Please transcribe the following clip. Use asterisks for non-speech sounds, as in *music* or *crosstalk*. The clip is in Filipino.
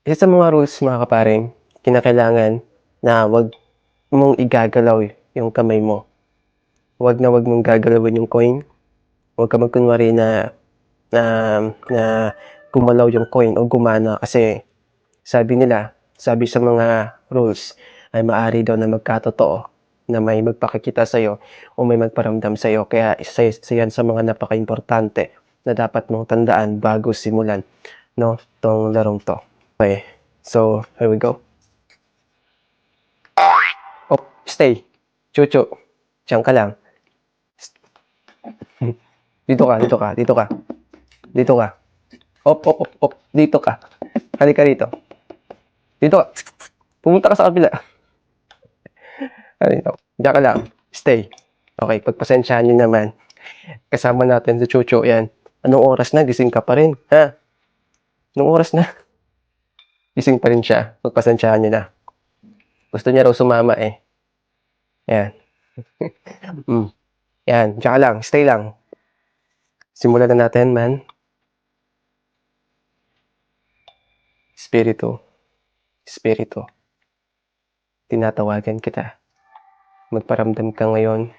Isa sa mga rules mga kaparing, kinakailangan na wag mong igagalaw yung kamay mo. Wag na wag mong gagalawin yung coin. Wag ka magkunwari na na na gumalaw yung coin o gumana kasi sabi nila, sabi sa mga rules ay maari daw na magkatotoo na may magpakikita sa'yo o may magparamdam sa'yo. Kaya isa, isa yan sa mga napaka-importante na dapat mong tandaan bago simulan no, tong larong to. Okay, so here we go. Oh, stay. Chucho. Diyan ka lang. *laughs* Dito ka, dito ka, dito ka. Dito ka. Op, op, op, op. Dito ka. Halika rito. Dito ka. Pumunta ka sa kabila. Dito. Diyan ka lang. Stay. Okay, pagpasensyahan nyo naman. Kasama natin si Chucho. Yan. Anong oras na? Gising ka pa rin. Ha? Anong oras na? Gising pa rin siya. Pagpasensyahan nyo na. Gusto niya raw sumama eh. Yan. *laughs* mm. Yan. Diyan ka lang. Stay lang. Simulan na natin, man. Espiritu. Espiritu. Tinatawagan kita. Magparamdam ka ngayon